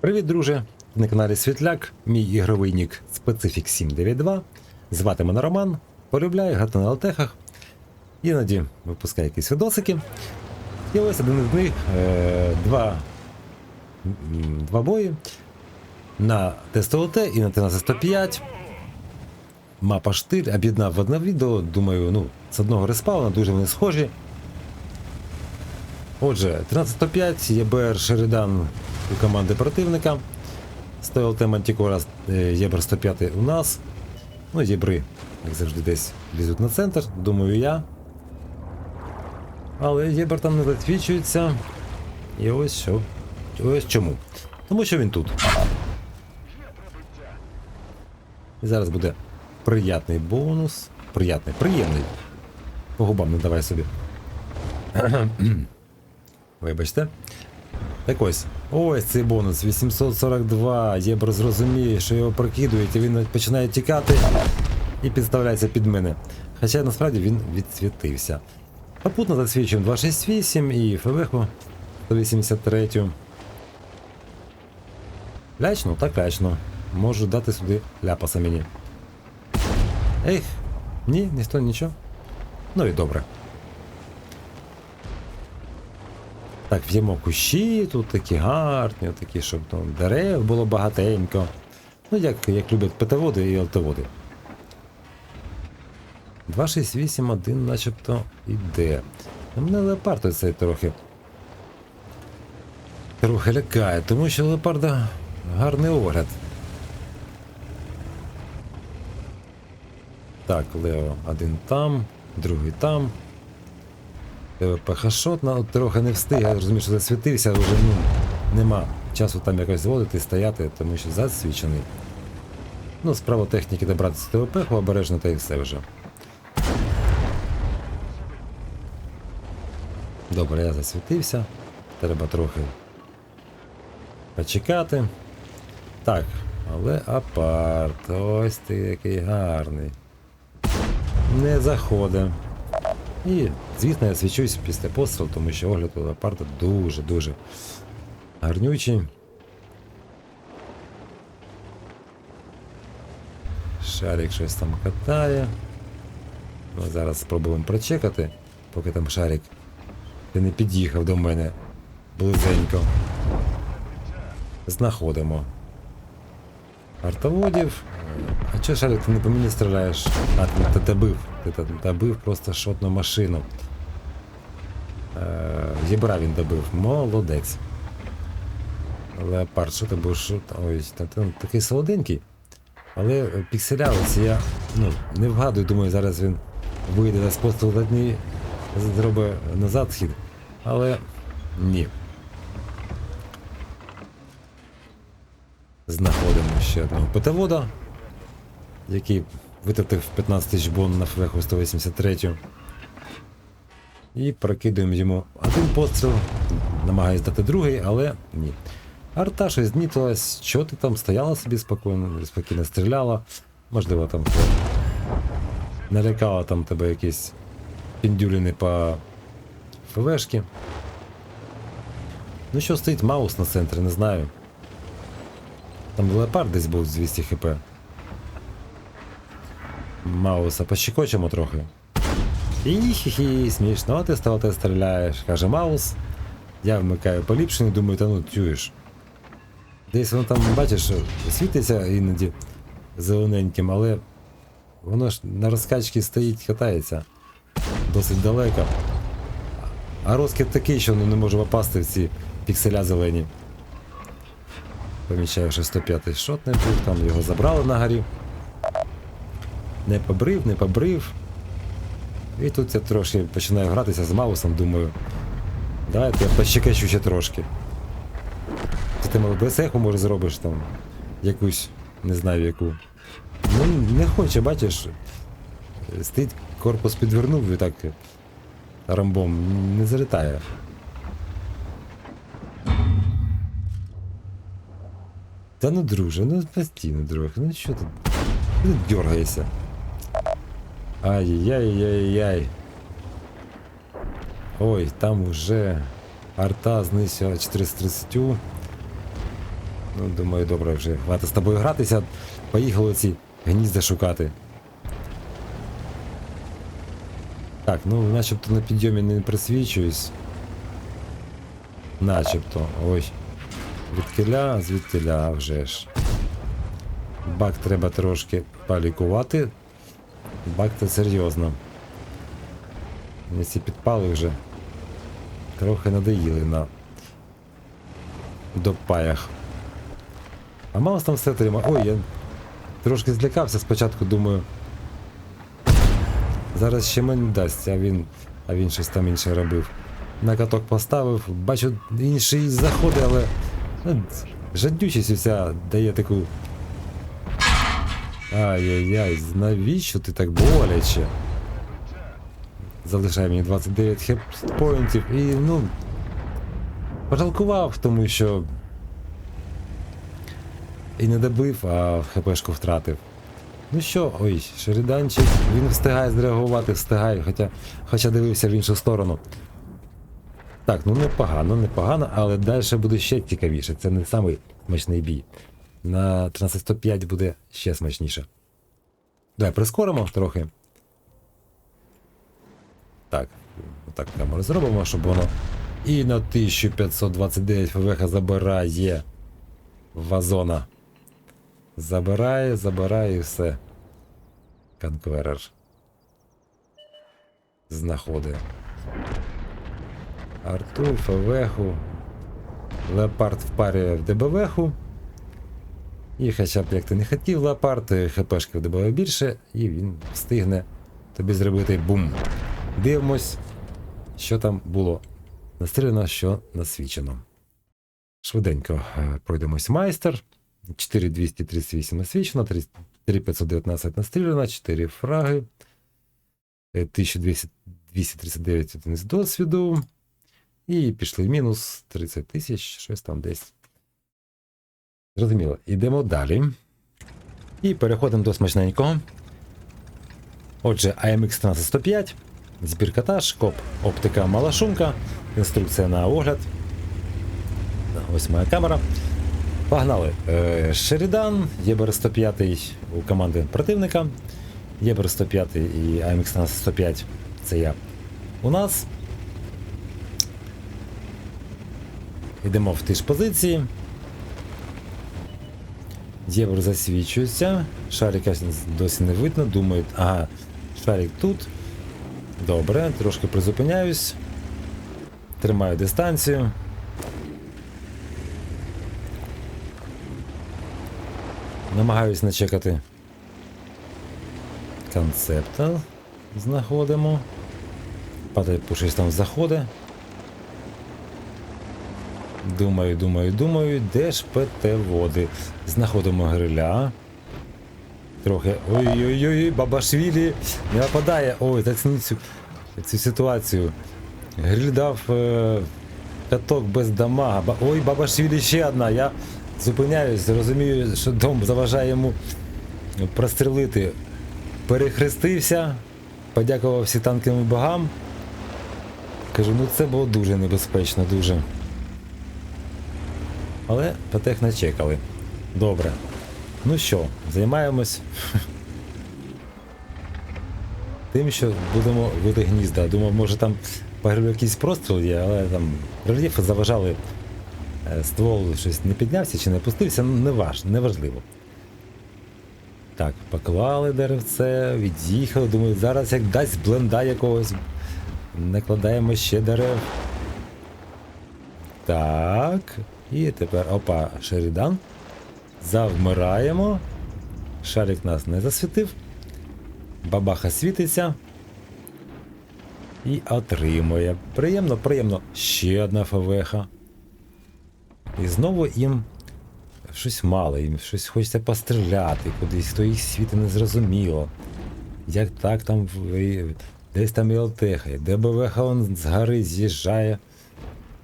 Привіт, друже! На каналі Світляк, мій ігровий нік Specific 792. Звати мене Роман. Полюбляю грати на латехах. Іноді випускаю якісь відосики. І ось один із них е, два, два бої на ТСТОТ і на 13105. Мапа штиль об'єднав в одне відео. Думаю, ну, з одного респауна дуже вони схожі. Отже, 13.5 ЄБР Шеридан у команди противника. СТЛТ Мантікора е, ЄБР 105 у нас. Ну, єбри, як завжди, десь лізуть на центр, думаю я. Але єбер там не засвічується. І ось що. Ось чому. Тому що він тут. І зараз буде приятний бонус. Приятний, приємний. По губам не давай собі. Вибачте. Так ось, ось цей бонус 842. Єбро зрозуміє, що його прокидують, і він починає тікати і підставляється під мене. Хоча насправді він відсвітився. Попутно засвічуємо 268 і ФВХу 183. Лячно, так лячно. Можу дати сюди ляпаса мені. Ех, ні, ніхто нічого. Ну і добре. Так, в'ємо кущі, тут такі гарні, такі, щоб там дерев було багатенько. Ну, як, як люблять ПТ-води і ЛТ-води. 2681 начебто іде. А Мене леопард цей трохи. Трохи лякає, тому що леопарда гарний огляд. Так, Лео один там, другий там. ПХ-шот на- трохи не встиг, я розумію, що засвітився, вже ну, нема часу там якось зводити, стояти, тому що засвічений. Ну, справа техніки добратися до ТВП, обережно та і все вже. Добре, я засвітився. Треба трохи почекати. Так, але апарт. Ось ти який гарний. Не заходить. І, звісно, я свічусь після пострілу, тому що огляд у леопарда дуже-дуже гарнючий. Шарик щось там катає. Ми зараз спробуємо прочекати, поки там шарик не під'їхав до мене близенько. Знаходимо. Артоводів. А чого шарик ти не по мені стріляєш? А, ти, ти добив. Ти та- добив просто шотну машину. Єбра він добив. Молодець. Леопард, що ти будеш? Ой, та ти такий солоденький. Але пікселя ось я ну, не вгадую, думаю, зараз він вийде на постріл одні, зробить назад схід. Але ні. Знаходимо ще одного ПТ-вода, який витратив 15 тисяч бон на фвеху 183. І прокидуємо йому один постріл, намагаюсь дати другий, але ні. Арта щось знітилась, що ти там стояла собі спокійно, спокійно стріляла. Можливо, там налякала там тебе якісь піндюліни по ФВшки. Ну що стоїть маус на центрі, не знаю. Там леопард десь був з 200 хп. Мауса пощекочемо трохи. І смішно, а ти став ти стріляєш, каже Маус. Я вмикаю поліпшення, думаю, та ну чуєш. Десь воно там, бачиш, світиться іноді зелененьким, але воно ж на розкачці стоїть, катається досить далеко. А розкид такий, що ну, не може попасти в ці пікселя зелені. Помічаю, що 105 шот не був, там його забрали на горі. Не побрив, не побрив. І тут я трошки починаю гратися з маусом, думаю. Давайте я пощекачу ще трошки. Ти ти мав БСеху може зробиш там якусь, не знаю яку. Ну не хоче, бачиш. Стоїть корпус підвернув і так рамбом не залітає. Та ну друже, ну постійно, друг, ну що ти? Ну дергаєшся. Ай-яй-яй-яй. Ой, там уже арта знищила 430. Ну, думаю, добре вже. Хватить з тобою гратися. Поїхали ці гнізда шукати. Так, ну начебто на підйомі не присвічуюсь. Начебто. Ой. Звідкиля, звідкиля, вже ж. Бак треба трошки полікувати. Бак це серйозно. Мені ці підпали вже трохи надоїли на допаях. А Маус там все тримає. Ой, я трошки злякався спочатку, думаю. Зараз ще мені дасть, а він, а він щось там інше робив. На каток поставив, бачу інший заходи, але ну, жадючість вся дає таку. Ай-яй-яй, навіщо ти так боляче? Залишає мені 29 хеппоінтів і ну. Пожалкував, тому що. І не добив, а хпшку втратив. Ну що, ой, Шериданчик, він встигає зреагувати, встигає, хоча, хоча дивився в іншу сторону. Так, ну непогано, непогано, але далі буде ще цікавіше. Це не самий смачний бій. На 1305 буде ще смачніше. Давай прискоримо трохи. Так, так прямо зробимо, щоб воно і на 1529 ФВХ забирає вазона. Забирає, забирає і все. Конкверер. Знаходить. Арту, ФВХу. Леопард впарює в ДБВху. І хоча б як ти не хотів леопард, ХПшки в більше, і він встигне тобі зробити бум. Дивимось, що там було настріляно, що насвічено. Швиденько е, пройдемось майстер. 4238 насвічено, 3519 настріляно, 4 фраги, е, 1239 одиниць досвіду. І пішли в мінус 30 тисяч, щось там десь. Зрозуміло. Йдемо далі. І переходимо до смачненького. Отже, AMX 13105, збірка таш, коп, оптика мала шумка, інструкція на огляд. Ось моя камера. Погнали. Е, Шерідан, Єбер 105 у команди противника. Єбер 105 і AMX 105 це я. У нас. Йдемо в ті ж позиції. Євро засвічується. Шарика досі не видно. Думають, ага, шарик тут. Добре, трошки призупиняюсь. Тримаю дистанцію. Намагаюсь начекати концепта. Знаходимо. Падає по щось там заходи. Думаю, думаю, думаю, де ж ПТ води? Знаходимо гриля. Трохи. Ой-ой-ой, Бабашвілі не нападає. Ой, зацініть цю, цю ситуацію. Гриль дав е, каток без дамага. Ба- Ой, Бабашвілі ще одна. Я зупиняюсь, розумію, що дом заважає йому прострілити. Перехрестився, подякував всі танковим богам. Кажу, ну це було дуже небезпечно, дуже. Але ПТХ начекали. Добре. Ну що, займаємось тим, що будемо вити гнізда. Думав, може там погреб якийсь простріл є, але там рельєфи заважали. Е, Ствол щось не піднявся чи не опустився, ну не важ, не важливо. Так, поклали деревце, від'їхали. Думаю, зараз як дасть бленда якогось. Накладаємо ще дерев. Так. І тепер опа, Шерідан. Завмираємо. Шарик нас не засвітив. Бабаха світиться. І отримує. Приємно, приємно. Ще одна ФВХ. І знову їм щось мало, їм щось хочеться постріляти, кудись хто їх світи не зрозуміло. Як так там десь там і ЛТХ, ДБВХ он з гори з'їжджає.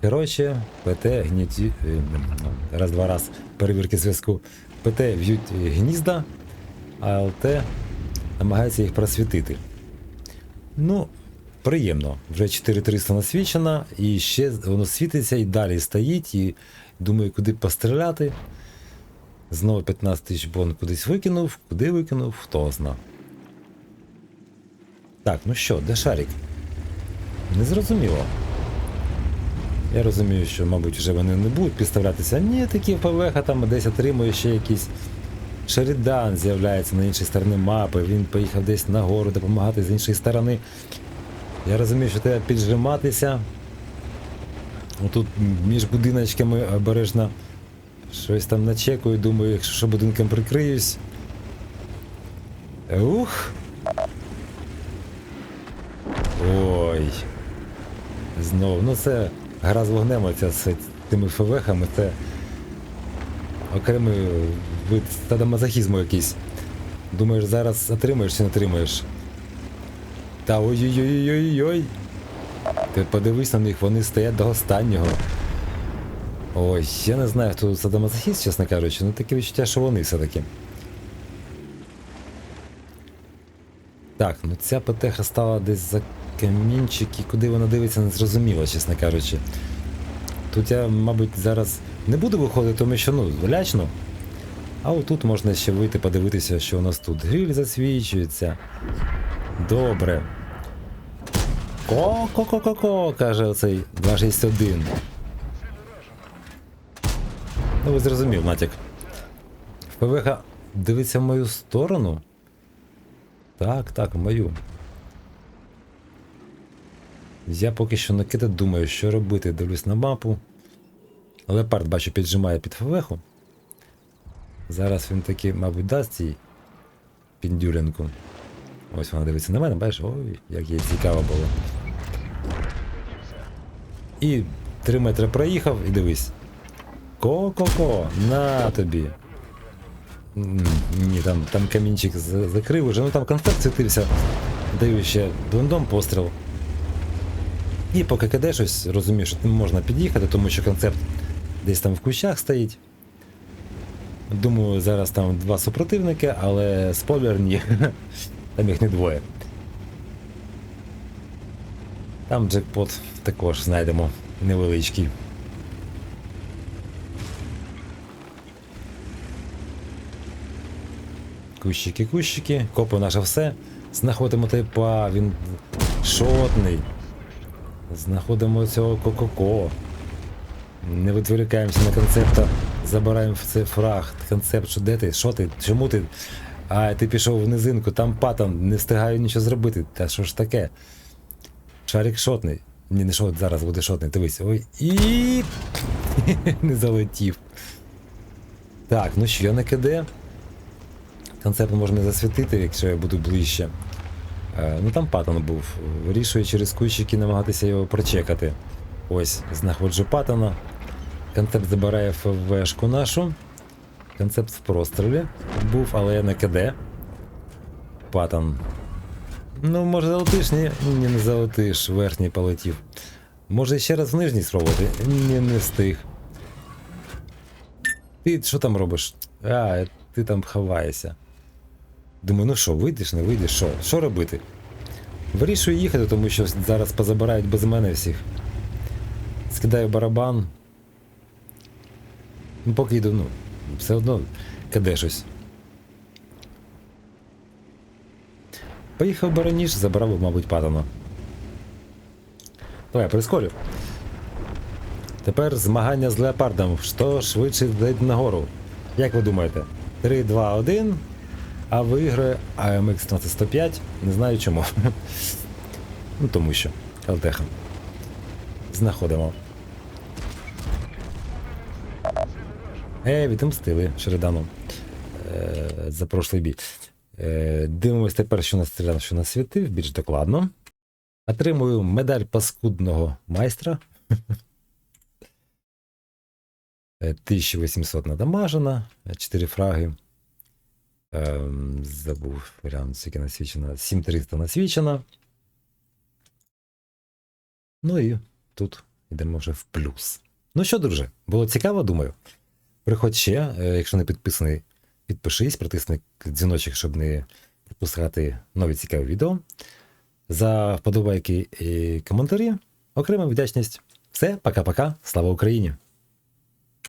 Коротше, ПТ гніті. е, Раз-два раз перевірки зв'язку. ПТ в'ють е, гнізда, а ЛТ намагається їх просвітити. Ну, приємно. Вже 4300 насвічено, і ще воно світиться і далі стоїть, і думаю, куди постріляти. Знову 15 тисяч бон кудись викинув, куди викинув, хто зна. Так, ну що, де шарик? Незрозуміло. Я розумію, що, мабуть, вже вони не будуть підставлятися. Ні, такі ПВХ там десь отримує ще якийсь Шерідан з'являється на іншій стороні мапи. Він поїхав десь нагору допомагати з іншої сторони. Я розумію, що треба піджиматися. Отут між будиночками обережно щось там начекую, думаю, якщо що будинком прикриюсь. Ух. Ой. Знову. Ну це гра з вогнем, оця з тими ФВХами, це окремий вид стадомазохізму якийсь. Думаєш, зараз отримаєш чи не отримаєш. Та ой-ой-ой-ой-ой. Ти подивись на них, вони стоять до останнього. Ой, я не знаю, хто тут садомазохіст, чесно кажучи, ну таке відчуття, що вони все-таки. Так, ну ця ПТХ стала десь за камінчик, і куди вона дивиться, не зрозуміло, чесно кажучи. Тут я, мабуть, зараз не буду виходити, тому що ну, лячно. А отут можна ще вийти подивитися, що у нас тут. Гриль засвічується. Добре. Ко-ко-ко-ко-ко, каже оцей 261. Ну, ви зрозумів, натяк. ПВХ дивиться в мою сторону. Так, так, мою. Я поки що накида думаю, що робити. Дивлюсь на мапу. Леопард, бачу, піджимає під ФВХу. Зараз він таки, мабуть, дасть їй піндюлінку. Ось вона дивиться на мене, бачиш, ой, як їй цікаво було. І 3 метри проїхав і дивись. Ко-ко-ко, на тобі. Ні, там, там камінчик закрив уже, ну там конфет світився. Даю ще двондом постріл. І поки киде щось, розумію, що можна під'їхати, тому що концепт десь там в кущах стоїть. Думаю, зараз там два супротивники, але спойлер ні. Там їх не двоє. Там джекпот також знайдемо невеличкий. Кущики, кущики, копи наше все. Знаходимо типа, він шотний. Знаходимо цього ко-ко-ко. Не відволікаємося на концепта, забираємо в цей фраг. Концепт, що де ти? Що ти? Чому ти? А ти пішов в низинку, там патон, не встигаю нічого зробити. Та що ж таке? Шарик шотний. Ні, не шот, зараз буде шотний, дивись. Ой. І. не залетів. Так, ну що, на КД? Концепт можна засвітити, якщо я буду ближче. Е, ну там паттон був. Вирішую через кущики намагатися його прочекати. Ось, знаходжу паттона. Концепт забирає ФВшку нашу. Концепт в прострілі був, але я на КД. Паттон. Ну, може залетиш? Ні, ні, не залетиш, верхній полетів. Може ще раз в нижній спробувати? Ні, не встиг. Ти що там робиш? А, ти там ховаєшся. Думаю, ну що, вийдеш, не вийдеш, що? Що робити? Вирішую їхати, тому що зараз позабирають без мене всіх. Скидаю барабан. Ну, поки йду, ну, все одно каде щось. Поїхав бараніш, забрав, мабуть, патона. Давай, прискорю. Тепер змагання з леопардом. Хто швидше йде нагору? Як ви думаєте? 3, 2, 1. А виграє AMX 13105. Не знаю чому. ну тому що. ЛТХ. Знаходимо. Е, відомстили Шеридану. Е, за прошлий бій. Е, дивимось тепер, що нас Шеридан що насвітив, більш докладно. Отримую медаль паскудного майстра. Е, 1800 надамажена, 4 фраги. Ем, забув варіант, скільки насвічено. 7300 насвічено. Ну і тут йдемо вже в плюс. Ну що, друже, було цікаво, думаю. Приходь ще, е, якщо не підписаний, підпишись, притисни дзвіночок, щоб не пропускати нові цікаві відео. За вподобайки і коментарі. Окрема вдячність. Все, пока-пока. Слава Україні!